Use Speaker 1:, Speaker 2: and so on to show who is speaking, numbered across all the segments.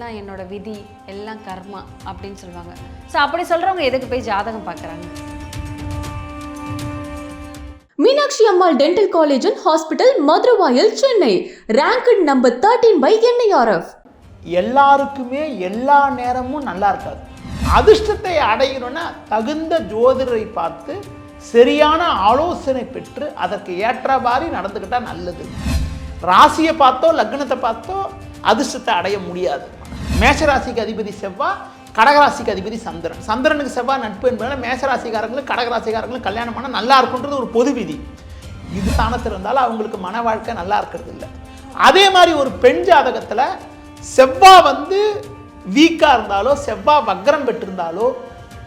Speaker 1: எல்லாம் என்னோட விதி எல்லாம் கர்மா அப்படின்னு சொல்லுவாங்க. ஸோ அப்படி சொல்கிறவங்க எதுக்கு போய் ஜாதகம் பார்க்குறாங்க?
Speaker 2: Meenakshi Ammal Dental College and Hospital Maduravoyal Chennai. Rank number thirteen by NIRF
Speaker 3: எல்லாருக்குமே எல்லா நேரமும் நல்லா இருக்காது. அதிர்ஷ்டத்தை அடையணும்னா தகுந்த ஜோதிடரை பார்த்து சரியான ஆலோசனை பெற்று அதற்கு ஏற்றவாறு நடந்துக்கிட்டா நல்லது. ராசியை பார்த்தோ லக்னத்தை பார்த்தோ அதிர்ஷ்டத்தை அடைய முடியாது. மேஷராசிக்கு அதிபதி செவ்வாய் கடகராசிக்கு அதிபதி சந்திரன். சந்திரனுக்கு செவ்வாய் நட்பு என்பதால மேஷராசிக்காரங்களும் கடகராசிக்காரங்களும் கல்யாணம் பண்ணால் நல்லா இருக்குன்றது ஒரு பொது விதி. இது ஸ்தானத்தில் இருந்தாலும் அவங்களுக்கு மன வாழ்க்கை நல்லா இருக்கிறது இல்லை அதே மாதிரி ஒரு பெண் ஜாதகத்தில் செவ்வாய் வந்து வீக்காக இருந்தாலோ செவ்வாய் வக்ரம் பெற்றிருந்தாலோ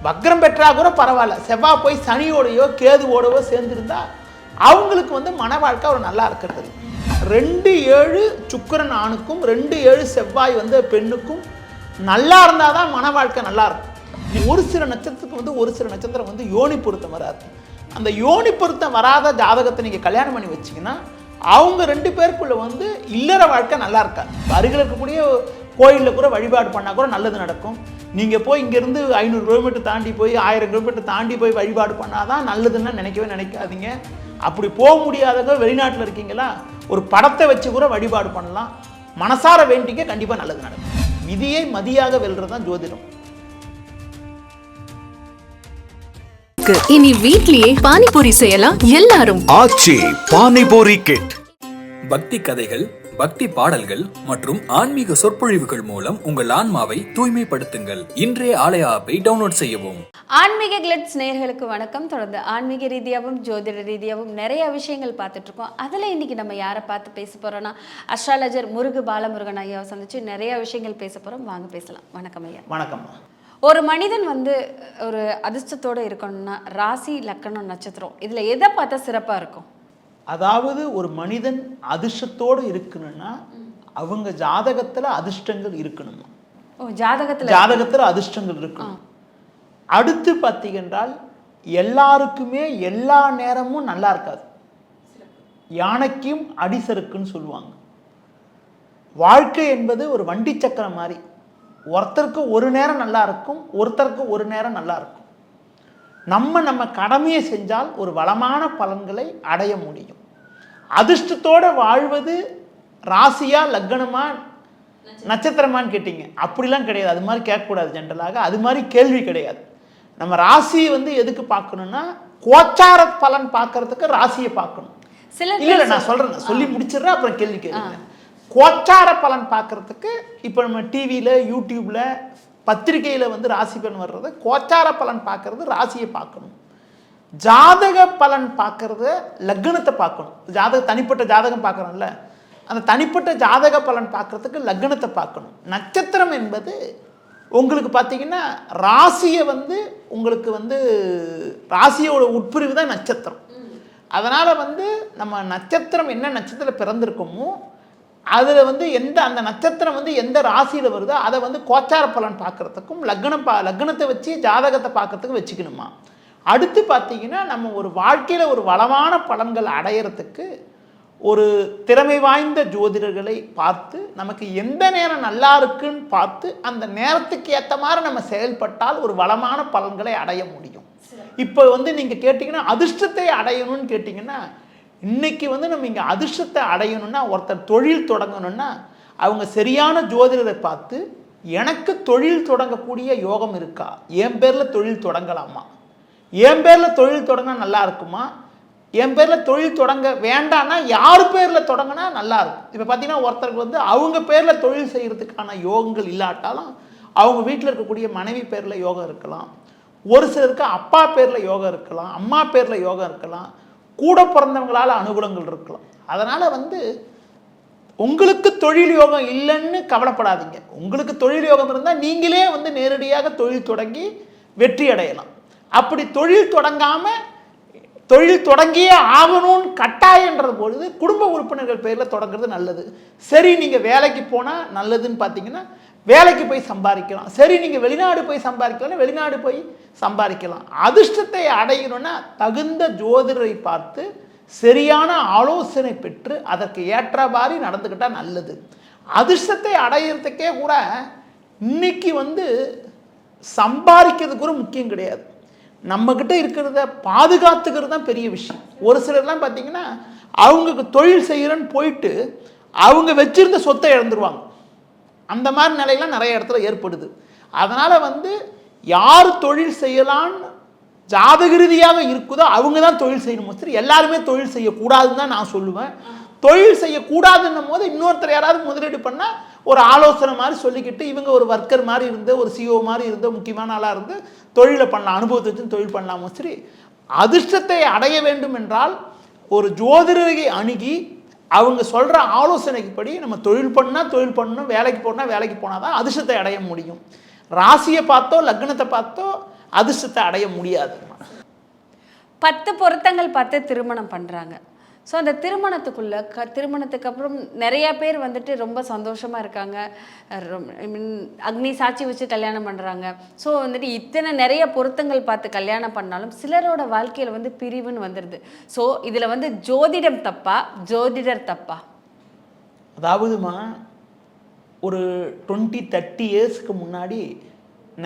Speaker 3: வக்ரம் பெற்றா கூட பரவாயில்ல. செவ்வாய் போய் சனியோடையோ கேதுவோடவோ சேர்ந்துருந்தா அவங்களுக்கு வந்து மன வாழ்க்கை ஒரு நல்லா இருக்கிறது. ரெண்டு ஏழு சுக்கரன் ஆணுக்கும் ரெண்டு ஏழு செவ்வாய் வந்து பெண்ணுக்கும் நல்லா இருந்தால் தான் மன வாழ்க்கை நல்லா இருக்கும். ஒரு சில நட்சத்திரத்துக்கு வந்து ஒரு சில நட்சத்திரம் வந்து யோனி பொருத்தம் வராது. அந்த யோனி பொருத்தம் வராத ஜாதகத்தை நீங்கள் கல்யாணம் பண்ணி வச்சீங்கன்னா அவங்க ரெண்டு பேருக்குள்ள வந்து இல்லற வாழ்க்கை நல்லா இருக்காது. அருகில் இருக்கக்கூடிய கோயிலில் கூட வழிபாடு பண்ணால் கூட நல்லது நடக்கும். நீங்கள் போய் இங்கேருந்து ஐநூறு கிலோமீட்டர் தாண்டி போய் ஆயிரம் கிலோமீட்டர் தாண்டி போய் வழிபாடு பண்ணால் தான் நல்லதுன்னு நினைக்கவே நினைக்காதீங்க. அப்படி போக முடியாதவங்க வெளிநாட்டில் இருக்கீங்களா? ஒரு படத்தை வச்சு கூட வழிபாடு பண்ணலாம். மனசார வேண்டிங்க கண்டிப்பாக நல்லது நடக்கும். விதியை மதியாக வெல்றது தான் ஜோதிடம்.
Speaker 4: இனி வீட்லயே பானிபூரி செய்யலாம். எல்லாரும்.
Speaker 5: ஆச்சி பானிபூரி கிட்
Speaker 6: பக்தி கதைகள் பக்தி பாடல்கள் மற்றும் ஆன்மீக சொற்பொழிவுகள் மூலம் உங்கள் ஆன்மாவை தூய்மைப்படுத்துங்கள். இன்றைய ஆலய ஆப்பை டவுன்லோட் செய்யவும்.
Speaker 1: ஆன்மீக கிளட்ஸ் நேயர்களுக்கு வணக்கம். தொடர்ந்து ஆன்மீக ரீதியாகவும் ஜோதிட ரீதியாகவும் நிறைய விஷயங்கள் பார்த்துட்டு இருக்கோம். அதில் இன்னைக்கு நம்ம யாரை பார்த்து பேச போறோம்னா அஸ்ட்ராலஜர் முருகு பாலமுருகன் ஐயாவை சந்திச்சு நிறைய விஷயங்கள் பேச போறோம். வாங்க பேசலாம். வணக்கம் ஐயா.
Speaker 3: வணக்கம்.
Speaker 1: ஒரு மனிதன் வந்து ஒரு அதிர்ஷ்டத்தோட இருக்கணும்னா ராசி லக்கணம் நட்சத்திரம் இதுல எதை பார்த்தா சிறப்பா இருக்கும்?
Speaker 3: அதாவது ஒரு மனிதன் அதிர்ஷ்டத்தோடு இருக்கணும்னா அவங்க ஜாதகத்தில் அதிர்ஷ்டங்கள் இருக்கணுமா?
Speaker 1: ஜாதகத்துல
Speaker 3: ஜாதகத்தில் அதிர்ஷ்டங்கள் இருக்கணும். அடுத்து பார்த்தீங்கன்றால் எல்லாருக்குமே எல்லா நேரமும் நல்லா இருக்காது. யானைக்கும் அடிசருக்குன்னு சொல்லுவாங்க. வாழ்க்கை என்பது ஒரு வண்டி சக்கரம் மாதிரி. ஒருத்தருக்கு ஒரு நேரம் நல்லா இருக்கும் ஒருத்தருக்கு ஒரு நேரம் நல்லா இருக்கும். நம்ம நம்ம கடமையை செஞ்சால் ஒரு வளமான பலன்களை அடைய முடியும். அதிர்ஷ்டத்தோட வாழ்வது ராசியா லக்னமா நட்சத்திரமான்னு கேட்டீங்க. அப்படிலாம் கிடையாது. அது மாதிரி கேட்கக்கூடாது ஜென்ரலாக. அது மாதிரி கேள்வி கிடையாது. நம்ம ராசியை வந்து எதுக்கு பார்க்கணும்னா கோச்சார பலன் பார்க்கறதுக்கு ராசியை பார்க்கணும். இல்ல இல்ல நான் சொல்றேன். நான் சொல்லி முடிச்சிடுறேன் அப்புறம் கேள்வி கேளுங்க. கோச்சார பலன் பார்க்கறதுக்கு இப்போ நம்ம டிவியில யூடியூப்ல பத்திரிகையில வந்து ராசி பலன் வர்றது கோச்சார பலன் பார்க்கறது ராசியை பார்க்கணும். ஜாதக பலன் பார்க்கறது லக்னத்தை பார்க்கணும். ஜாதக தனிப்பட்ட ஜாதகம் பார்க்குறோம்ல அந்த தனிப்பட்ட ஜாதக பலன் பார்க்கறதுக்கு லக்னத்தை பார்க்கணும். நட்சத்திரம் என்பது உங்களுக்கு பார்த்தீங்கன்னா ராசியை வந்து உங்களுக்கு வந்து ராசியோட உட்பிரிவு தான் நட்சத்திரம். அதனால் வந்து நம்ம நட்சத்திரம் என்ன நட்சத்திரம் பிறந்திருக்கோமோ அதில் வந்து எந்த அந்த நட்சத்திரம் வந்து எந்த ராசியில் வருதோ அதை வந்து கோச்சார பலன் பார்க்குறதுக்கும் லக்னம் பா லக்னத்தை வச்சு ஜாதகத்தை பார்க்கறதுக்கு வச்சுக்கணுமா? அடுத்து பார்த்தீங்கன்னா நம்ம ஒரு வாழ்க்கையில் ஒரு வளமான பலன்கள் அடையிறதுக்கு ஒரு திறமை வாய்ந்த ஜோதிடர்களை பார்த்து நமக்கு எந்த நேரம் நல்லா இருக்குன்னு பார்த்து அந்த நேரத்துக்கு ஏற்ற மாதிரி நம்ம செயல்பட்டால் ஒரு வளமான பலன்களை அடைய முடியும். இப்போ வந்து நீங்கள் கேட்டிங்கன்னா அதிர்ஷ்டத்தை அடையணும்னு கேட்டிங்கன்னா இன்னைக்கு வந்து நம்ம இங்கே அதிர்ஷ்டத்தை அடையணும்னா ஒருத்தர் தொழில் தொடங்கணும்னா அவங்க சரியான ஜோதிடரை பார்த்து எனக்கு தொழில் தொடங்கக்கூடிய யோகம் இருக்கா? என் பேரில் தொழில் தொடங்கலாமா? என் பேரில் தொழில் தொடங்கினா நல்லா இருக்குமா? என் பேரில் தொழில் தொடங்க வேண்டான்னா யார் பேரில் தொடங்கினா நல்லா இருக்கும். இப்போ பார்த்தீங்கன்னா ஒருத்தருக்கு வந்து அவங்க பேரில் தொழில் செய்கிறதுக்கான யோகங்கள் இல்லாட்டாலும் அவங்க வீட்டில் இருக்கக்கூடிய மனைவி பேரில் யோகம் இருக்கலாம். ஒரு சிலருக்கு அப்பா பேரில் யோகம் இருக்கலாம் அம்மா பேரில் யோகம் இருக்கலாம். கூட பிறந்தவங்களால அனுகூலங்கள் இருக்கலாம். அதனால் வந்து உங்களுக்கு தொழில் யோகம் இல்லைன்னு கவலைப்படாதீங்க. உங்களுக்கு தொழில் யோகம் இருந்தால் நீங்களே வந்து நேரடியாக தொழில் தொடங்கி வெற்றி அடையலாம். அப்படி தொழில் தொடங்காமல் தொழில் தொடங்கியே ஆகணும்னு கட்டாயன்றது பொழுது குடும்ப உறுப்பினர்கள் பேரில் தொடங்குறது நல்லது. சரி நீங்கள் வேலைக்கு போனால் நல்லதுன்னு பார்த்தீங்கன்னா வேலைக்கு போய் சம்பாதிக்கலாம். சரி நீங்கள் வெளிநாடு போய் சம்பாதிக்கலாம் வெளிநாடு போய் சம்பாதிக்கலாம். அதிர்ஷ்டத்தை அடையணும்னா தகுந்த ஜோதிடரை பார்த்து சரியான ஆலோசனை பெற்று அதற்கு ஏற்றவாறு நடந்துக்கிட்டால் நல்லது. அதிர்ஷ்டத்தை அடையிறதுக்கே கூட இன்னைக்கு வந்து சம்பாதிக்கிறது கூட முக்கியம் கிடையாது. நம்மக்கிட்ட இருக்கிறத பாதுகாத்துக்கிறது தான் பெரிய விஷயம். ஒரு சிலர்லாம் பார்த்தீங்கன்னா அவங்களுக்கு தொழில் செய்கிறேன்னு போயிட்டு அவங்க வச்சுருந்த சொத்தை இழந்துருவாங்க. அந்த மாதிரி நிலையெல்லாம் நிறைய இடத்துல ஏற்படுது. அதனால் வந்து யார் தொழில் செய்யலான்னு ஜாதக ரீதியாக இருக்குதோ அவங்க தான் தொழில் செய்யணும். சரி எல்லாருமே தொழில் செய்யக்கூடாதுன்னு தான் நான் சொல்லுவேன். தொழில் செய்யக்கூடாதுன்னும் போது இன்னொருத்தர் யாராவது முதலீடு பண்ணால் ஒரு ஆலோசனை மாதிரி சொல்லிக்கிட்டு இவங்க ஒரு ஒர்க்கர் மாதிரி இருந்து ஒரு சிஓ மாதிரி இருந்து முக்கியமான ஆளாக இருந்து தொழிலை பண்ணலாம் அனுபவத்தை வச்சு தொழில் பண்ணலாமோ. சரி அதிர்ஷ்டத்தை அடைய வேண்டும் என்றால் ஒரு ஜோதிடரை அணுகி அவங்க சொல்கிற ஆலோசனைக்குப்படி நம்ம தொழில் பண்ணால் தொழில் பண்ணணும் வேலைக்கு போனால் வேலைக்கு போனால் தான் அதிர்ஷ்டத்தை அடைய முடியும். ராசியை பார்த்தோ லக்னத்தை பார்த்தோ அதிர்ஷ்டத்தை அடைய முடியாது.
Speaker 1: பத்து பொருத்தங்கள் பார்த்து திருமணம் பண்ணுறாங்க ஸோ அந்த திருமணத்துக்குள்ள க திருமணத்துக்கு அப்புறம் நிறைய பேர் வந்துட்டு ரொம்ப சந்தோஷமாக இருக்காங்க. ஐ மீன் அக்னி சாட்சி வச்சு கல்யாணம் பண்ணுறாங்க ஸோ வந்துட்டு இத்தனை நிறைய பொருத்தங்கள் பார்த்து கல்யாணம் பண்ணாலும் சிலரோட வாழ்க்கையில் வந்து பிரிவுன்னு வந்துடுது ஸோ இதில் வந்து ஜோதிடம் தப்பா ஜோதிடர் தப்பா?
Speaker 3: அதாவதுமா ஒரு டுவெண்ட்டி தேர்ட்டி இயர்ஸ்க்கு முன்னாடி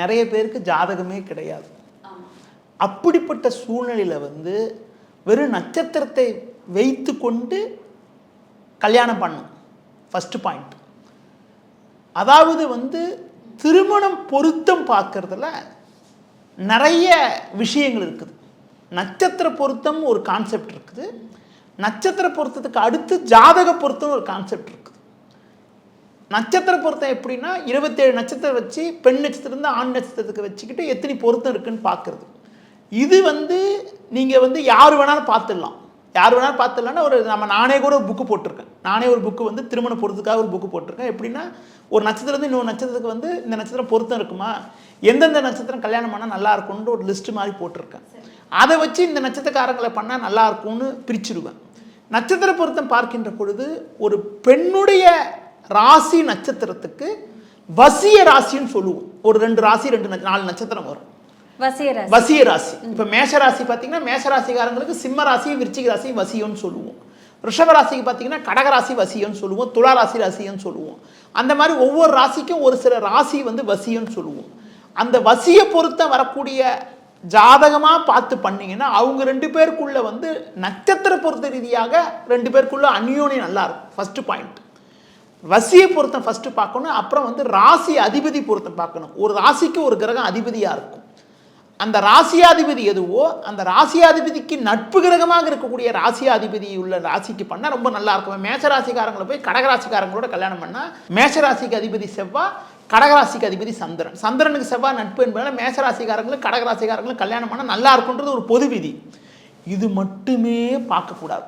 Speaker 3: நிறைய பேருக்கு ஜாதகமே கிடையாது. அப்படிப்பட்ட சூழ்நிலையில் வந்து வெறும் நட்சத்திரத்தை வைத்து கொண்டு கல்யாணம் பண்ணும். ஃபஸ்ட்டு பாயிண்ட் அதாவது வந்து திருமணம் பொருத்தம் பார்க்கறதுல நிறைய விஷயங்கள் இருக்குது. நட்சத்திர பொருத்தம் ஒரு கான்செப்ட் இருக்குது. நட்சத்திர பொருத்தத்துக்கு அடுத்து ஜாதக பொருத்தம் ஒரு கான்செப்ட் இருக்குது. நட்சத்திர பொருத்தம் எப்படின்னா இருபத்தேழு நட்சத்திரம் வச்சு பெண் நட்சத்திரம் ஆண் நட்சத்திரத்துக்கு வச்சுக்கிட்டு எத்தனை பொருத்தம் இருக்குதுன்னு பார்க்குறது. இது வந்து நீங்கள் வந்து யார் வேணாலும் பார்த்துடலாம். யார் வேணாலும் பார்த்துலன்னா ஒரு நம்ம நானே கூட ஒரு புக்கு போட்டிருக்கேன். நானே ஒரு புக்கு வந்து திருமண பொருத்துக்காக ஒரு புக்கு போட்டிருக்கேன். எப்படின்னா ஒரு நட்சத்திரத்து இன்னொரு நட்சத்திரத்துக்கு வந்து இந்த நட்சத்திரம் பொருத்தம் இருக்குமா? எந்தெந்த நட்சத்திரம் கல்யாணம் பண்ணால் நல்லா இருக்கும்னு ஒரு லிஸ்ட் மாதிரி போட்டிருக்கேன். அதை வச்சு இந்த நட்சத்திரக்காரங்களை பண்ணால் நல்லா இருக்கும்னு பிரிச்சிருவேன். நட்சத்திர பொருத்தம் பார்க்கின்ற பொழுது ஒரு பெண்ணுடைய ராசி நட்சத்திரத்துக்கு வசிய ராசின்னு சொல்லுவோம். ஒரு ரெண்டு ராசி ரெண்டு நாலு நட்சத்திரம் வரும். வசிய ராசி இப்போ மேஷ ராசி பார்த்தீங்கன்னா மேஷ ராசிக்காரங்களுக்கு சிம்ம ராசி விருச்சிக ராசி வசியம்னு சொல்லுவோம். ரிஷப ராசிக்கு பார்த்தீங்கன்னா கடக ராசி வசியம்னு சொல்லுவோம். துளா ராசி ராசின்னு சொல்லுவோம். அந்த மாதிரி ஒவ்வொரு ராசிக்கும் ஒரு சில ராசி வந்து வசியம்னு சொல்லுவோம். அந்த வசியை பொறுத்த வரக்கூடிய ஜாதகமாக பார்த்து பண்ணீங்கன்னா அவங்க ரெண்டு பேருக்குள்ள வந்து நட்சத்திர பொருத்த ரீதியாக ரெண்டு பேருக்குள்ள அந்யோனி நல்லா இருக்கும் ஃபர்ஸ்ட் பாயிண்ட் வசியை பொருத்தம் ஃபர்ஸ்ட் பார்க்கணும். அப்புறம் வந்து ராசி அதிபதி பொருத்தம் பார்க்கணும். ஒரு ராசிக்கு ஒரு கிரகம் அதிபதியாக இருக்கும். அந்த ராசியாதிபதி எதுவோ அந்த ராசியாதிபதிக்கு நட்பு கிரகமாக இருக்கக்கூடிய ராசியாதிபதி உள்ள ராசிக்கு பண்ணால் ரொம்ப நல்லா இருக்கும். மேஷ ராசிக்காரங்களை போய் கடகராசிக்காரங்களோட கல்யாணம் பண்ணால் மேஷ ராசிக்கு அதிபதி செவ்வாய் கடகராசிக்கு அதிபதி சந்திரன். சந்திரனுக்கு செவ்வாய் நட்பு என்பதால் மேஷ ராசிக்காரங்களும் கடகராசிக்காரங்களும் கல்யாணம் பண்ணால் நல்லா இருக்குன்றது ஒரு பொது விதி. இது மட்டுமே பார்க்கக்கூடாது.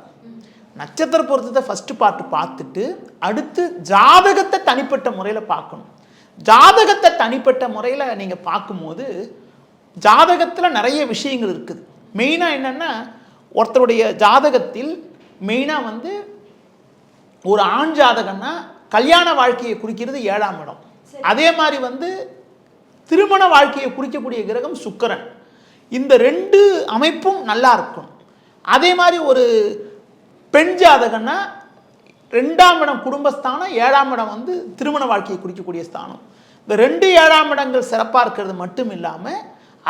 Speaker 3: நட்சத்திர பொருத்தத்தை ஃபஸ்ட்டு பார்ட்டு பார்த்துட்டு அடுத்து ஜாதகத்தை தனிப்பட்ட முறையில் பார்க்கணும். ஜாதகத்தை தனிப்பட்ட முறையில் நீங்கள் பார்க்கும்போது ஜாதகத்தில் நிறைய விஷயங்கள் இருக்குது. மெயினாக என்னென்னா ஒருத்தருடைய ஜாதகத்தில் மெயினாக வந்து ஒரு ஆண் ஜாதகம்னா கல்யாண வாழ்க்கையை குறிக்கிறது ஏழாம் இடம். அதே மாதிரி வந்து திருமண வாழ்க்கையை குறிக்கக்கூடிய கிரகம் சுக்கிரன். இந்த ரெண்டு அமைப்பும் நல்லா இருக்கும். அதே மாதிரி ஒரு பெண் ஜாதகம்னா ரெண்டாம் இடம் குடும்பஸ்தானம் ஏழாம் இடம் வந்து திருமண வாழ்க்கையை குறிக்கக்கூடிய ஸ்தானம். இந்த ரெண்டு ஏழாம் இடங்கள் சிறப்பாக இருக்கிறது மட்டும் இல்லாமல்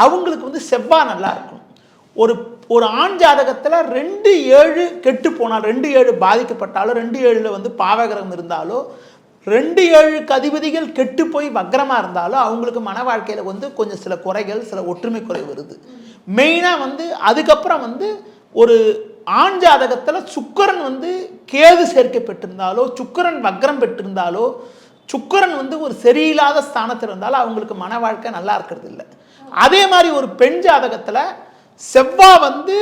Speaker 3: அவங்களுக்கு வந்து செவ்வாய் நல்லா இருக்கும். ஒரு ஒரு ஆண் ஜாதகத்தில் ரெண்டு ஏழு கெட்டு போனால் ரெண்டு ஏழு பாதிக்கப்பட்டாலோ ரெண்டு ஏழில் வந்து பாவகிரகம் இருந்தாலோ ரெண்டு ஏழு கதிபதிகள் கெட்டு போய் வக்ரமாக இருந்தாலும் அவங்களுக்கு மன வாழ்க்கையில் வந்து கொஞ்சம் சில குறைகள் சில ஒற்றுமை குறை வருது. மெயினாக வந்து அதுக்கப்புறம் வந்து ஒரு ஆண் ஜாதகத்தில் சுக்கரன் வந்து கேது சேர்க்கப்பட்டிருந்தாலோ சுக்கரன் வக்ரம் பெற்றிருந்தாலோ சுக்கரன் வந்து ஒரு சரியில்லாத ஸ்தானத்தில் இருந்தாலும் அவங்களுக்கு மன வாழ்க்கை நல்லா இருக்கிறது இல்லை அதே மாதிரி ஒரு பெண் ஜாதகத்தில் செவ்வாய் வந்து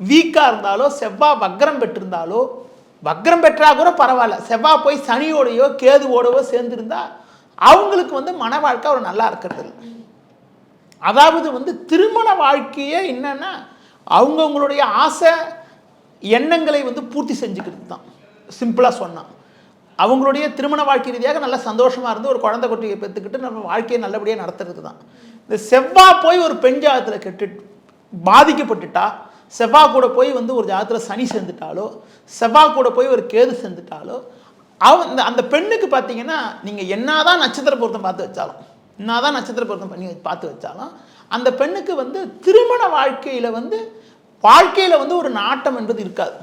Speaker 3: வீக்காக இருந்தாலோ செவ்வாய் வக்ரம் பெற்றிருந்தாலோ வக்ரம் பெற்றா கூட பரவாயில்ல. செவ்வாய் போய் சனியோடையோ கேதுவோடவோ சேர்ந்துருந்தா அவங்களுக்கு வந்து மன வாழ்க்கை ஒரு நல்லா இருக்கிறது இல்லை அதாவது வந்து திருமண வாழ்க்கையே என்னன்னா அவங்கவுங்களுடைய ஆசை எண்ணங்களை வந்து பூர்த்தி செஞ்சுக்கிறது தான் சிம்பிளாக சொன்னான் அவங்களுடைய திருமண வாழ்க்கை ரீதியாக நல்லா சந்தோஷமாக இருந்து ஒரு குழந்தை குட்டியை பெற்றுக்கிட்டு நம்ம வாழ்க்கையை நல்லபடியாக நடத்துறது தான் இந்த செவ்வாய் போய் ஒரு பெண் ஜாதத்தில் கெட்டு பாதிக்கப்பட்டுட்டா செவ்வாய் கூட போய் வந்து ஒரு ஜாதத்தில் சனி சேர்ந்துட்டாலோ செவ்வாய் கூட போய் ஒரு கேது சேர்ந்துட்டாலோ அவ அந்த அந்த பெண்ணுக்கு பார்த்தீங்கன்னா நீங்கள் என்னதான் நட்சத்திர பொருத்தம் பார்த்து வச்சாலும் என்னதான் நட்சத்திர பொருத்தம் பண்ணி பார்த்து வச்சாலும் அந்த பெண்ணுக்கு வந்து திருமண வாழ்க்கையில் வந்து வாழ்க்கையில் வந்து ஒரு நாட்டம் என்பது இருக்காது.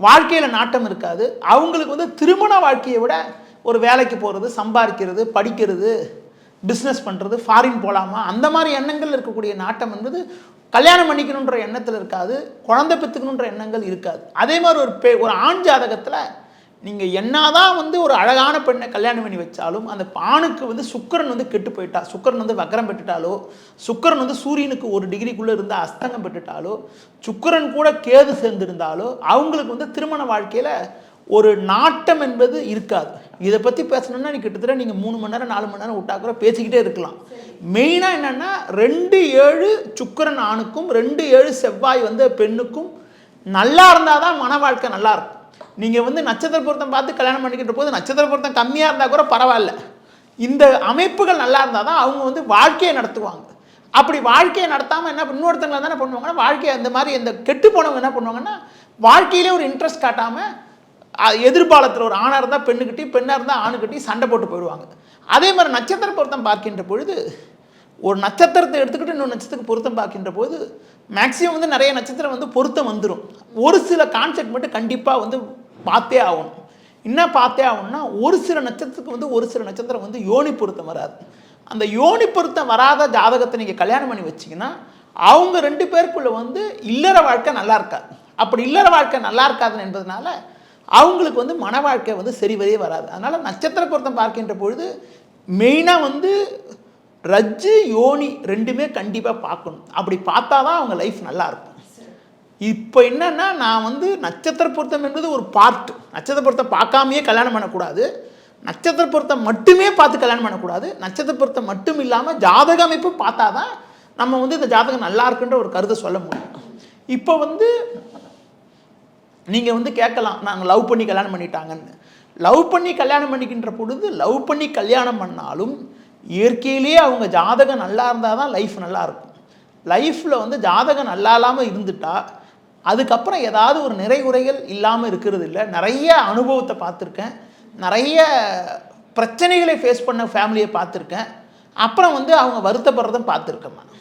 Speaker 3: வாழ்க்கையில் நாட்டம் இருக்காது. அவங்களுக்கு வந்து திருமண வாழ்க்கையை விட ஒரு வேலைக்கு போகிறது சம்பாதிக்கிறது படிக்கிறது பிஸ்னஸ் பண்ணுறது ஃபாரின் போகலாமா அந்த மாதிரி எண்ணங்கள் இருக்கக்கூடிய நாட்டம் என்பது கல்யாணம் பண்ணிக்கணுன்ற எண்ணத்தில் இருக்காது குழந்தை பெற்றுக்கணுன்ற எண்ணங்கள் இருக்காது. அதே மாதிரி ஒரு பெ ஒரு ஆண் ஜாதகத்தில் நீங்கள் என்னதான் வந்து ஒரு அழகான பெண்ணை கல்யாணம் பண்ணி வச்சாலும் அந்த ஆணுக்கு வந்து சுக்கிரன் வந்து கெட்டு போயிட்டா சுக்கரன் வந்து வக்கரம் பெற்றுட்டாலோ சுக்கிரன் வந்து சூரியனுக்கு ஒரு டிகிரிக்குள்ளே இருந்த அஸ்தங்கம் பெற்றுட்டாலோ சுக்கிரன் கூட கேது சேர்ந்திருந்தாலோ அவங்களுக்கு வந்து திருமண வாழ்க்கையில் ஒரு நாட்டம் என்பது இருக்காது. இதை பற்றி பேசணும்னா நீ கிட்டத்தட்ட நீங்கள் மூணு மணி நேரம் நாலு மணி நேரம் விட்டா கூட பேசிக்கிட்டே இருக்கலாம். மெயினாக என்னென்னா ரெண்டு ஏழு சுக்கிரன் ஆணுக்கும் ரெண்டு ஏழு செவ்வாய் வந்து பெண்ணுக்கும் நல்லா இருந்தால் தான் மன வாழ்க்கை நல்லாயிருக்கும் நீங்கள் வந்து நட்சத்திர பொருத்தம் பார்த்து கல்யாணம் பண்ணிக்கிட்ட போது நட்சத்திர பொருத்தம் கம்மியாக இருந்தால் கூட பரவாயில்ல. இந்த அமைப்புகள் நல்லா இருந்தால் தான் அவங்க வந்து வாழ்க்கையை நடத்துவாங்க. அப்படி வாழ்க்கையை நடத்தாமல் என்ன இன்னொருத்தங்களை தானே பண்ணுவாங்கன்னா வாழ்க்கையை அந்த மாதிரி இந்த கெட்டு போனவங்க என்ன பண்ணுவாங்கன்னா வாழ்க்கையிலே ஒரு இன்ட்ரெஸ்ட் காட்டாமல் எதிர்பாலத்தில் ஒரு ஆணாக இருந்தால் பெண்ணுக்கிட்டி பெண்ணாக இருந்தால் ஆணுக்கிட்டி சண்டை போட்டு போயிடுவாங்க. அதே மாதிரி நட்சத்திர பொருத்தம் பார்க்கின்ற பொழுது ஒரு நட்சத்திரத்தை எடுத்துக்கிட்டு இன்னொரு நட்சத்திரத்துக்கு பொருத்தம் பார்க்கின்ற போது மேக்ஸிமம் வந்து நிறைய நட்சத்திரம் வந்து பொருத்தம் வந்துடும் ஒரு சில கான்செப்ட் மட்டும் கண்டிப்பாக வந்து பார்த்தே ஆகணும். என்ன பார்த்தே ஆகணும்னா ஒரு சில நட்சத்திரத்துக்கு வந்து ஒரு சில நட்சத்திரம் வந்து யோனி பொருத்தம் வராது. அந்த யோனி பொருத்தம் வராத ஜாதகத்தை நீங்கள் கல்யாணம் பண்ணி வச்சிங்கன்னா அவங்க ரெண்டு பேருக்குள்ளே வந்து இல்லற வாழ்க்கை நல்லா இருக்காது. அப்படி இல்லற வாழ்க்கை நல்லா இருக்காது என்பதனால அவங்களுக்கு வந்து மன வாழ்க்கை வந்து சரிவரே வராது. அதனால் நட்சத்திர பொருத்தம் பார்க்கின்ற பொழுது மெயினாக வந்து ரஜ்ஜு யோனி ரெண்டுமே கண்டிப்பாக பார்க்கணும். அப்படி பார்த்தா தான் அவங்க லைஃப் நல்லாயிருக்கும் இப்போ என்னென்னா நான் வந்து நட்சத்திர பொருத்தம் என்பது ஒரு பார்ட் நட்சத்திர பொருத்தம் பார்க்காமையே கல்யாணம் பண்ணக்கூடாது. நட்சத்திர பொருத்தம் மட்டுமே பார்த்து கல்யாணம் பண்ணக்கூடாது. நட்சத்திர பொருத்தம் மட்டும் இல்லாமல் ஜாதக அமைப்பு பார்த்தா தான் நம்ம வந்து இந்த ஜாதகம் நல்லா இருக்குன்ற ஒரு கருத்தை சொல்ல முடியும். இப்போ வந்து நீங்கள் வந்து கேட்கலாம் நாங்கள் லவ் பண்ணி கல்யாணம் பண்ணிட்டாங்கன்னு. லவ் பண்ணி கல்யாணம் பண்ணிக்கின்ற பொழுது லவ் பண்ணி கல்யாணம் பண்ணாலும் இயற்கையிலேயே அவங்க ஜாதகம் நல்லா இருந்தால் தான் லைஃப் நல்லாயிருக்கும் லைஃப்பில் வந்து ஜாதகம் நல்லா இல்லாமல் இருந்துட்டா அதுக்கப்புறம் ஏதாவது ஒரு நிறைகுறைகள் இல்லாமல் இருக்கிறது இல்லை. நிறைய அனுபவத்தை பார்த்துருக்கேன். நிறைய பிரச்சனைகளை ஃபேஸ் பண்ண ஃபேமிலியை பார்த்துருக்கேன். அப்புறம் வந்து அவங்க வருத்தப்படுறதும் பார்த்துருக்கேன் நான்.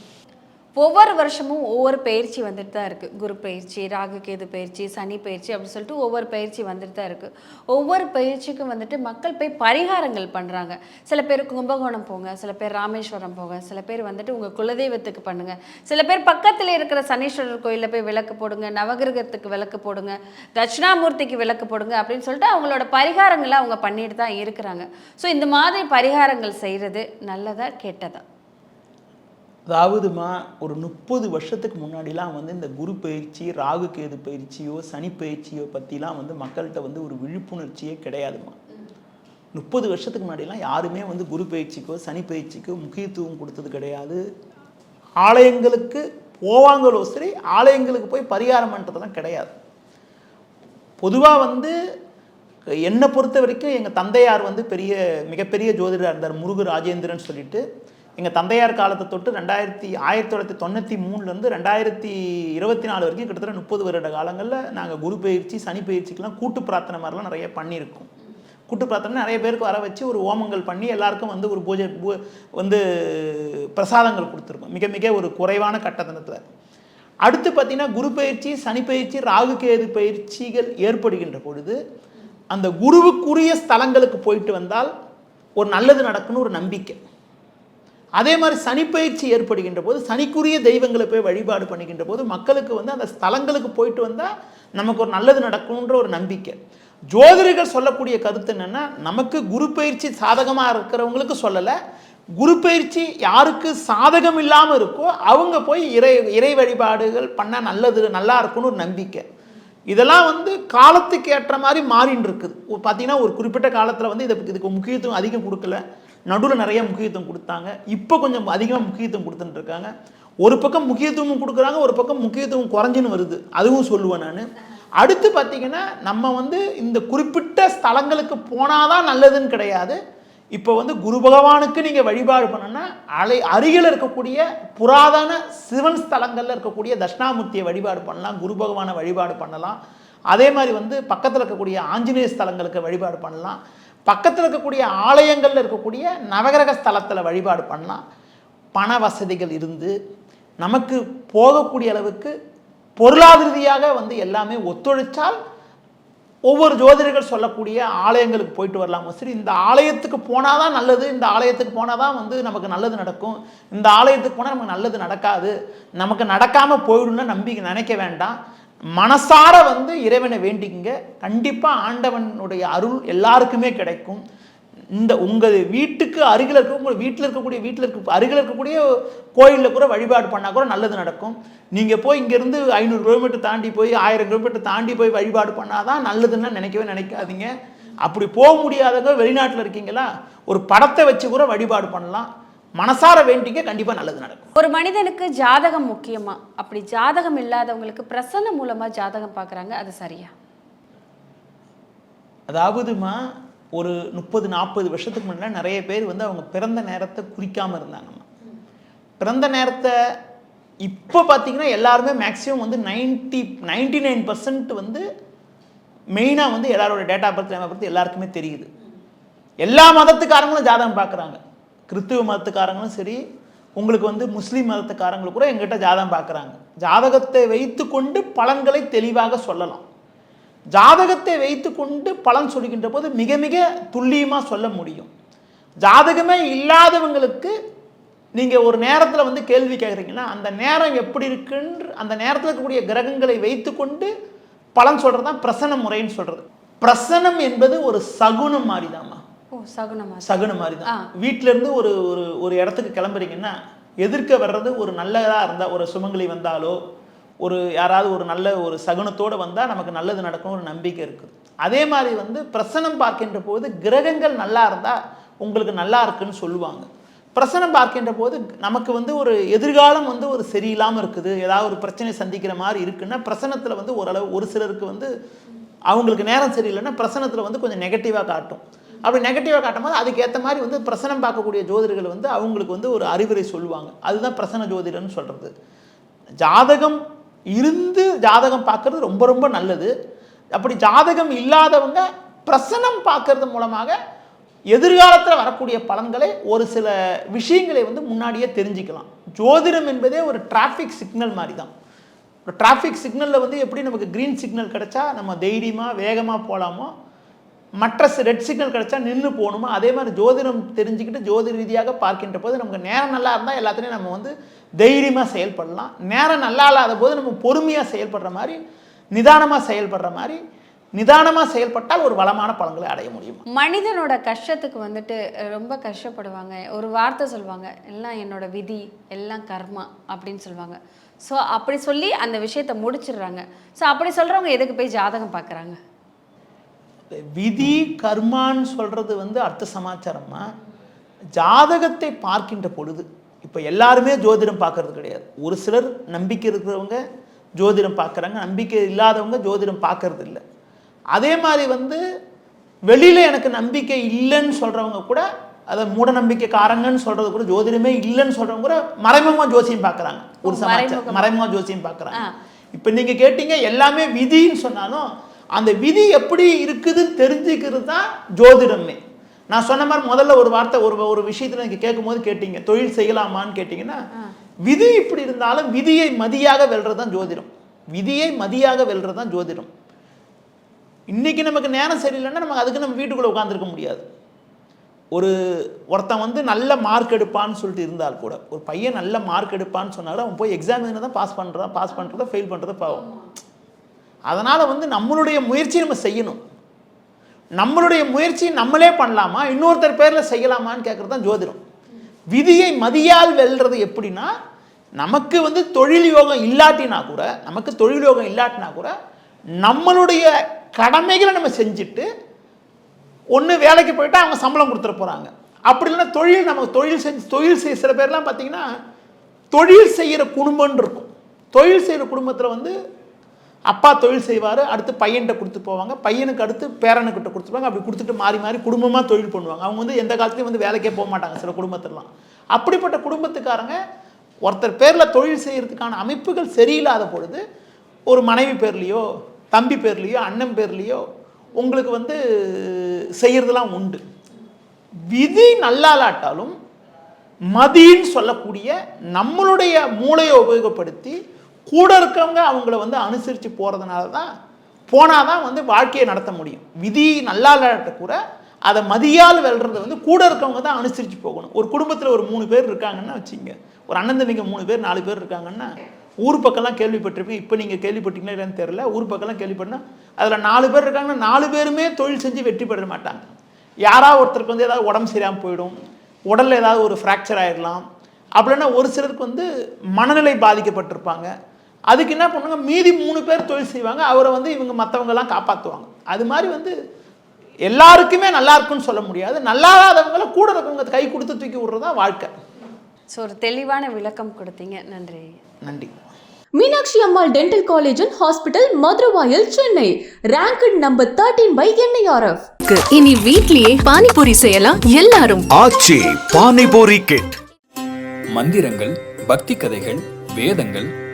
Speaker 1: ஒவ்வொரு வருஷமும் ஒவ்வொரு பயிற்சி வந்துட்டு தான் இருக்குது குரு பயிற்சி ராகு கேது பயிற்சி சனி பயிற்சி அப்படின்னு சொல்லிட்டு ஒவ்வொரு பயிற்சி வந்துட்டு தான் இருக்குது ஒவ்வொரு பயிற்சிக்கும் வந்துட்டு மக்கள் போய் பரிகாரங்கள் பண்ணுறாங்க சில பேர் கும்பகோணம் போங்க சில பேர் ராமேஸ்வரம் போங்க சில பேர் வந்துட்டு உங்கள் குலதெய்வத்துக்கு பண்ணுங்க. சில பேர் பக்கத்தில் இருக்கிற சனீஸ்வரர் கோயிலில் போய் விளக்கு போடுங்க நவகிரகத்துக்கு விளக்கு போடுங்க தட்சிணாமூர்த்திக்கு விளக்கு போடுங்க அப்படின்னு சொல்லிட்டு அவங்களோட பரிகாரங்களை அவங்க பண்ணிட்டு தான் இருக்கிறாங்க. ஸோ இந்த மாதிரி பரிகாரங்கள் செய்கிறது நல்லதா கெட்டதா?
Speaker 3: அதாவதுமா ஒரு முப்பது வருஷத்துக்கு முன்னாடிலாம் வந்து இந்த குரு பயிற்சி ராகு கேது பயிற்சியோ சனி பயிற்சியோ பற்றிலாம் வந்து மக்கள்கிட்ட வந்து ஒரு விழிப்புணர்ச்சியே கிடையாதுமா. முப்பது வருஷத்துக்கு முன்னாடிலாம் யாருமே வந்து குரு பயிற்சிக்கோ சனி பயிற்சிக்கோ முக்கியத்துவம் கொடுத்தது கிடையாது. ஆலயங்களுக்கு போவாங்களோ சரி ஆலயங்களுக்கு போய் பரிகாரம் பண்ணுறதெல்லாம் கிடையாது. பொதுவாக வந்து என்னை பொறுத்த வரைக்கும் எங்கள் தந்தையார் வந்து பெரிய மிகப்பெரிய ஜோதிடராக இருந்தார் முருகு ராஜேந்திரன் சொல்லிட்டு. எங்கள் தந்தையார் காலத்தை தொட்டு ரெண்டாயிரத்தி ஆயிரத்தி தொள்ளாயிரத்தி தொண்ணூற்றி மூணுலேருந்து ரெண்டாயிரத்தி இருபத்தி நாலு வரைக்கும் கிட்டத்தட்ட முப்பது வருட காலங்களில் நாங்கள் குரு பயிற்சி சனி பயிற்சிக்கெலாம் கூட்டு பிரார்த்தனை மாதிரிலாம் நிறைய பண்ணியிருக்கோம். கூட்டு பிரார்த்தனை நிறைய பேருக்கு வர வச்சு ஒரு ஹோமங்கள் பண்ணி எல்லாருக்கும் வந்து ஒரு பூஜை பூ- வந்து பிரசாதங்கள் கொடுத்துருக்கோம். மிக மிக ஒரு குறைவான கட்டணத்தில். அடுத்து பார்த்தீங்கன்னா குரு பயிற்சி சனி பயிற்சி ராகுகேது பயிற்சிகள் ஏற்படுகின்ற பொழுது அந்த குருவுக்குரிய ஸ்தலங்களுக்கு போயிட்டு வந்தால் ஒரு நல்லது நடக்குன்னு ஒரு நம்பிக்கை. அதே மாதிரி சனிப்பயிற்சி ஏற்படுகின்ற போது சனிக்குரிய தெய்வங்களை போய் வழிபாடு பண்ணுகின்ற போது மக்களுக்கு வந்து அந்த ஸ்தலங்களுக்கு போயிட்டு வந்தால் நமக்கு ஒரு நல்லது நடக்கும்ன்ற ஒரு நம்பிக்கை. ஜோதிடர்கள் சொல்லக்கூடிய கருத்து என்னென்னா நமக்கு குரு பயிற்சி சாதகமாக இருக்கிறவங்களுக்கு சொல்லலை. குரு பயிற்சி யாருக்கு சாதகம் இல்லாமல் இருக்கோ அவங்க போய் இறை இறை வழிபாடுகள் பண்ணால் நல்லது நல்லா இருக்கும்னு ஒரு நம்பிக்கை. இதெல்லாம் வந்து காலத்துக்கு ஏற்ற மாதிரி மாறின்னு இருக்குது. ஒரு பார்த்தீங்கன்னா ஒரு குறிப்பிட்ட காலத்தில் வந்து இதை இதுக்கு முக்கியத்துவம் அதிகம் கொடுக்கல. நடுவில் நிறைய முக்கியத்துவம் கொடுத்தாங்க. இப்போ கொஞ்சம் அதிகமாக முக்கியத்துவம் கொடுத்துட்டு இருக்காங்க ஒரு பக்கம் முக்கியத்துவம் கொடுக்குறாங்க ஒரு பக்கம் முக்கியத்துவம் குறைஞ்சின்னு வருது. அதுவும் சொல்லுவேன் நான். அடுத்து பார்த்தீங்கன்னா நம்ம வந்து இந்த குறிப்பிட்ட ஸ்தலங்களுக்கு போனாதான் நல்லதுன்னு கிடையாது. இப்போ வந்து குரு பகவானுக்கு நீங்கள் வழிபாடு பண்ணணும்னா அலை அருகில் இருக்கக்கூடிய புராதன சிவன் ஸ்தலங்களில் இருக்கக்கூடிய தட்சிணாமூர்த்தியை வழிபாடு பண்ணலாம் குரு பகவானை வழிபாடு பண்ணலாம். அதே மாதிரி வந்து பக்கத்தில் இருக்கக்கூடிய ஆஞ்சநேய ஸ்தலங்களுக்கு வழிபாடு பண்ணலாம். பக்கத்தில் இருக்கக்கூடிய ஆலயங்களில் இருக்கக்கூடிய நவகிரக ஸ்தலத்தில் வழிபாடு பண்ணலாம் பண வசதிகள் இருந்து நமக்கு போகக்கூடிய அளவுக்கு பொருளாதார ரீதியாக வந்து எல்லாமே ஒத்துழைச்சால் ஒவ்வொரு ஜோதிடர்கள் சொல்லக்கூடிய ஆலயங்களுக்கு போயிட்டு வரலாம்? சரி இந்த ஆலயத்துக்கு போனால் தான் நல்லது இந்த ஆலயத்துக்கு போனால் தான் வந்து நமக்கு நல்லது நடக்கும். இந்த ஆலயத்துக்கு போனால் நமக்கு நல்லது நடக்காது. நமக்கு நடக்காமல் போயிடும்னு நம்பிக்கை நினைக்க வேண்டாம். மனசார வந்து இறைவனை வேண்டிங்க கண்டிப்பாக ஆண்டவனுடைய அருள் எல்லாருக்குமே கிடைக்கும். இந்த உங்கள் வீட்டுக்கு அருகில் இருக்க வீட்டில் இருக்கக்கூடிய வீட்டில் இருக்க அருகில் இருக்கக்கூடிய கோயிலில் கூட வழிபாடு பண்ணால் கூட நல்லது நடக்கும். நீங்கள் போய் இங்கேருந்து ஐநூறு கிலோமீட்டர் தாண்டி போய் ஆயிரம் கிலோமீட்டர் தாண்டி போய் வழிபாடு பண்ணால் தான் நல்லதுன்னு நினைக்கவே நினைக்காதீங்க. அப்படி போக முடியாதவங்க வெளிநாட்டில் இருக்கீங்களா? ஒரு படத்தை வச்சு கூட வழிபாடு பண்ணலாம். மனசார வேண்டிங்க கண்டிப்பாக நல்லது நடக்கும்.
Speaker 1: ஒரு மனிதனுக்கு ஜாதகம் முக்கியமா? அப்படி ஜாதகம் இல்லாதவங்களுக்கு பிரசன்ன மூலமா ஜாதகம் பார்க்கறாங்க அது சரியா?
Speaker 3: அதாவதுமா ஒரு முப்பது நாற்பது வருஷத்துக்கு முன்னாடி நிறைய பேர் வந்து அவங்க பிறந்த நேரத்தை குறிக்காமல் இருந்தாங்கம்மா. பிறந்த நேரத்தை இப்போ பார்த்தீங்கன்னா எல்லாருமே மேக்ஸிமம் வந்து நைன்ட்டி நைன்டி நைன் பர்சன்ட் வந்து மெயினாக வந்து எல்லாரோட டேட்டா பர்த் டைம் பர்த் எல்லாருக்குமே தெரியுது. எல்லா மதத்துக்காரங்களும் ஜாதகம் பார்க்குறாங்க கிறிஸ்துவ மதத்துக்காரங்களும் சரி உங்களுக்கு வந்து முஸ்லீம் மதத்துக்காரங்களும் கூட எங்கிட்ட ஜாதகம் பார்க்குறாங்க. ஜாதகத்தை வைத்துக்கொண்டு பலன்களை தெளிவாக சொல்லலாம். ஜாதகத்தை வைத்துக்கொண்டு பலன் சொல்கின்ற போது மிக மிக துல்லியமாக சொல்ல முடியும். ஜாதகமே இல்லாதவங்களுக்கு நீங்கள் ஒரு நேரத்தில் வந்து கேள்வி கேட்குறீங்கன்னா அந்த நேரம் எப்படி இருக்குன்று அந்த நேரத்தில் இருக்கக்கூடிய கிரகங்களை வைத்துக்கொண்டு பலன் சொல்கிறது தான் பிரசன முறைன்னு சொல்கிறது பிரசனம் என்பது ஒரு சகுனம் மாதிரி
Speaker 1: தாம்மா சகுனமா?
Speaker 3: மாதிரி. தான். வீட்ல இருந்து ஒரு ஒரு ஒரு இடத்துக்கு கிளம்புறீங்கன்னா எதிர்க்க வர்றது ஒரு நல்லதாக இருந்தால் ஒரு சுமங்கலி வந்தாலோ ஒரு யாராவது ஒரு நல்ல ஒரு சகுனத்தோடு வந்தால் நமக்கு நல்லது நடக்கும் ஒரு நம்பிக்கை இருக்குது. அதே மாதிரி வந்து பிரசனம் பார்க்கின்ற போது கிரகங்கள் நல்லா இருந்தால் உங்களுக்கு நல்லா இருக்குன்னு சொல்லுவாங்க. பிரசனம் பார்க்கின்ற போது நமக்கு வந்து ஒரு எதிர்காலம் வந்து ஒரு சரியில்லாமல் இருக்குது. ஏதாவது ஒரு பிரச்சனை சந்திக்கிற மாதிரி இருக்குன்னா பிரசனத்தில் வந்து ஓரளவு ஒரு சிலருக்கு வந்து அவங்களுக்கு நேரம் சரியில்லைன்னா பிரசனத்தில் வந்து கொஞ்சம் நெகட்டிவாக காட்டும். அப்படி நெகட்டிவாக காட்டும்போது அதுக்கேற்ற மாதிரி வந்து பிரசனம் பார்க்கக்கூடிய ஜோதிடர்கள் வந்து அவங்களுக்கு வந்து ஒரு அறிவுரை சொல்லுவாங்க. அதுதான் பிரசன ஜோதிடர்னு சொல்கிறது ஜாதகம் இருந்து ஜாதகம் பார்க்கறது ரொம்ப ரொம்ப நல்லது. அப்படி ஜாதகம் இல்லாதவங்க பிரசனம் பார்க்கறது மூலமாக எதிர்காலத்தில் வரக்கூடிய பலன்களை ஒரு சில விஷயங்களை வந்து முன்னாடியே தெரிஞ்சுக்கலாம். ஜோதிடம் என்பதே ஒரு டிராஃபிக் சிக்னல் மாதிரி தான் ஒரு டிராஃபிக் சிக்னலில் வந்து எப்படி நமக்கு க்ரீன் சிக்னல் கிடைச்சா நம்ம தைரியமாக வேகமாக போகலாமோ மற்ற ரெட் சிக்னல் கிடச்சா நின்று போகணுமோ? அதே மாதிரி ஜோதிடம் தெரிஞ்சுக்கிட்டு ஜோதிட ரீதியாக பார்க்கின்ற போது நமக்கு நேரம் நல்லா இருந்தால் எல்லாத்துலேயும் நம்ம வந்து தைரியமாக செயல்படலாம். நேரம் நல்லா இல்லாத போது நம்ம பொறுமையாக செயல்படுற மாதிரி நிதானமாக செயல்படுற மாதிரி நிதானமாக செயல்பட்டால் ஒரு வளமான பலன்களை அடைய முடியும்?
Speaker 1: மனிதனோட கஷ்டத்துக்கு வந்துட்டு ரொம்ப கஷ்டப்படுவாங்க. ஒரு வார்த்தை சொல்லுவாங்க எல்லாம் என்னோட விதி எல்லாம் கர்மா அப்படின்னு சொல்லுவாங்க. ஸோ அப்படி சொல்லி அந்த விஷயத்தை முடிச்சிடுறாங்க. ஸோ அப்படி சொல்கிறவங்க எதுக்கு போய் ஜாதகம் பார்க்குறாங்க?
Speaker 3: விதி கர்மான்னு சொல்கிறது வந்து அர்த்த சமாச்சாரமா ஜாதகத்தை பார்க்கின்ற பொழுது இப்போ எல்லாருமே ஜோதிடம் பார்க்கறது கிடையாது. ஒரு சிலர் நம்பிக்கை இருக்கிறவங்க ஜோதிடம் பார்க்குறாங்க நம்பிக்கை இல்லாதவங்க ஜோதிடம் பார்க்கறது இல்லை. அதே மாதிரி வந்து வெளியில் எனக்கு நம்பிக்கை இல்லைன்னு சொல்கிறவங்க கூட அதை மூட நம்பிக்கைக்காரங்கன்னு சொல்கிறது கூட ஜோதிடமே இல்லைன்னு சொல்கிறவங்க கூட மறைமுகமாக ஜோசியம் பார்க்குறாங்க. ஒரு சமாச்சாரம்
Speaker 1: மறைமுகமா.
Speaker 3: மறைமுகமாக ஜோசியம் பார்க்குறாங்க. இப்போ நீங்கள் கேட்டீங்க எல்லாமே விதின்னு சொன்னாலும் அந்த விதி எப்படி இருக்குதுன்னு தெரிஞ்சுக்கிறது தான் ஜோதிடமே. நான் சொன்ன மாதிரி முதல்ல ஒரு வார்த்தை ஒரு ஒரு விஷயத்தில் நீங்கள் கேட்கும்போது கேட்டீங்க தொழில் செய்யலாமான்னு கேட்டிங்கன்னா விதி இப்படி இருந்தாலும் விதியை மதியாக வெல்றது தான் ஜோதிடம். விதியை மதியாக வெல்றது தான் ஜோதிடம். இன்னைக்கு நமக்கு நேரம் சரியில்லைன்னா நம்ம அதுக்கு நம்ம வீட்டுக்குள்ளே உட்காந்துருக்க முடியாது. ஒரு ஒருத்தன் வந்து நல்ல மார்க் எடுப்பான்னு சொல்லிட்டு இருந்தால் கூட ஒரு பையன் நல்ல மார்க் எடுப்பான்னு சொன்னாலும் அவன் போய் எக்ஸாம் தான் பாஸ் பண்ணுறதா பாஸ் பண்ணுறதா ஃபெயில் பண்ணுறதா பாவம். அதனால் வந்து நம்மளுடைய முயற்சி நம்ம செய்யணும். நம்மளுடைய முயற்சி நம்மளே பண்ணலாமா? இன்னொருத்தர் பேரில் செய்யலாமான்னு கேட்குறது தான் ஜோதிடம். விதியை மதியால் வெல்றது எப்படின்னா நமக்கு வந்து தொழில் யோகம் இல்லாட்டினா கூட நமக்கு தொழில் யோகம் இல்லாட்டினா கூட நம்மளுடைய கடமைகளை நம்ம செஞ்சுட்டு ஒன்று வேலைக்கு போயிட்டால் அவங்க சம்பளம் கொடுத்துட போகிறாங்க அப்படி இல்லைன்னா தொழில் நமக்கு தொழில் செஞ்சு தொழில் செய்ய சில பேர்லாம் பார்த்தீங்கன்னா தொழில் செய்கிற குடும்பம்னு இருக்கும். தொழில் செய்கிற குடும்பத்தில் வந்து அப்பா தொழில் செய்வார் அடுத்து பையன்கிட்ட கொடுத்து போவாங்க. பையனுக்கு அடுத்து பேரனுக்கிட்ட கொடுத்துருவாங்க அப்படி கொடுத்துட்டு மாறி மாறி குடும்பமாக தொழில் பண்ணுவாங்க. அவங்க வந்து எந்த காலத்துலையும் வந்து வேலைக்கே போக மாட்டாங்க சில குடும்பத்திலலாம். அப்படிப்பட்ட குடும்பத்துக்காரங்க ஒருத்தர் பேரில் தொழில் செய்கிறதுக்கான அமைப்புகள் சரியில்லாத பொழுது ஒரு மனைவி பேர்லேயோ தம்பி பேர்லேயோ அண்ணன் பேர்லேயோ உங்களுக்கு வந்து செய்கிறதுலாம் உண்டு. விதி நல்லாலாட்டாலும் மதின்னு சொல்லக்கூடிய நம்மளுடைய மூளையை உபயோகப்படுத்தி கூட இருக்கவங்க அவங்கள வந்து அனுசரித்து போகிறதுனால தான் போனால் தான் வந்து வாழ்க்கையை நடத்த முடியும். விதி இல்லாட்ட கூட அதை மதியால் வெல்றது வந்து கூட இருக்கவங்க தான் அனுசரித்து போகணும். ஒரு குடும்பத்தில் ஒரு மூணு பேர் இருக்காங்கன்னா வச்சுங்க ஒரு அண்ணன் தம்பிங்க மூணு பேர் நாலு பேர் இருக்காங்கன்னா ஊர் பக்கம்லாம் கேள்விப்பட்டிருப்பீங்க. இப்போ நீங்கள் கேள்விப்பட்டீங்களா இல்லைன்னு தெரியல. ஊர் பக்கம்லாம் கேள்விப்பட்டனா அதில் நாலு பேர் இருக்காங்கன்னா நாலு பேருமே தொழில் செஞ்சு வெற்றி பெற மாட்டாங்க. யாராவது ஒருத்தருக்கு வந்து ஏதாவது உடம்பு சரியாமல் போயிடும் உடலில் ஏதாவது ஒரு ஃப்ராக்சர் ஆயிடலாம் அப்படின்னா ஒரு சிலருக்கு வந்து மனநிலை பாதிக்கப்பட்டிருப்பாங்க. அதுக்கு என்ன பண்ணுவாங்க? மீதி மூணு பேர் தொழில் செய்வாங்க. அவரை வந்து இவங்க மற்றவங்கெல்லாம் காப்பாற்றுவாங்க அது மாதிரி வந்து எல்லாருக்குமே நல்லா இருக்குன்னு சொல்ல முடியாது. நல்லா இல்லாதவங்கள கூட இருக்கவங்க கை கொடுத்து தூக்கி விடுறது தான் வாழ்க்கை.
Speaker 1: ஸோ ஒரு தெளிவான விளக்கம் கொடுத்தீங்க. நன்றி.
Speaker 3: நன்றி.
Speaker 2: Meenakshi Ammal Dental College and Hospital Maduravoyal Chennai. Rank number thirteen by NIRF
Speaker 4: இனி வீட்லயே பானிபூரி செய்யலாம் எல்லாரும்.
Speaker 5: ஆச்சி பானிபூரி கிட்
Speaker 6: மந்திரங்கள் பக்தி கதைகள் வேதங்கள்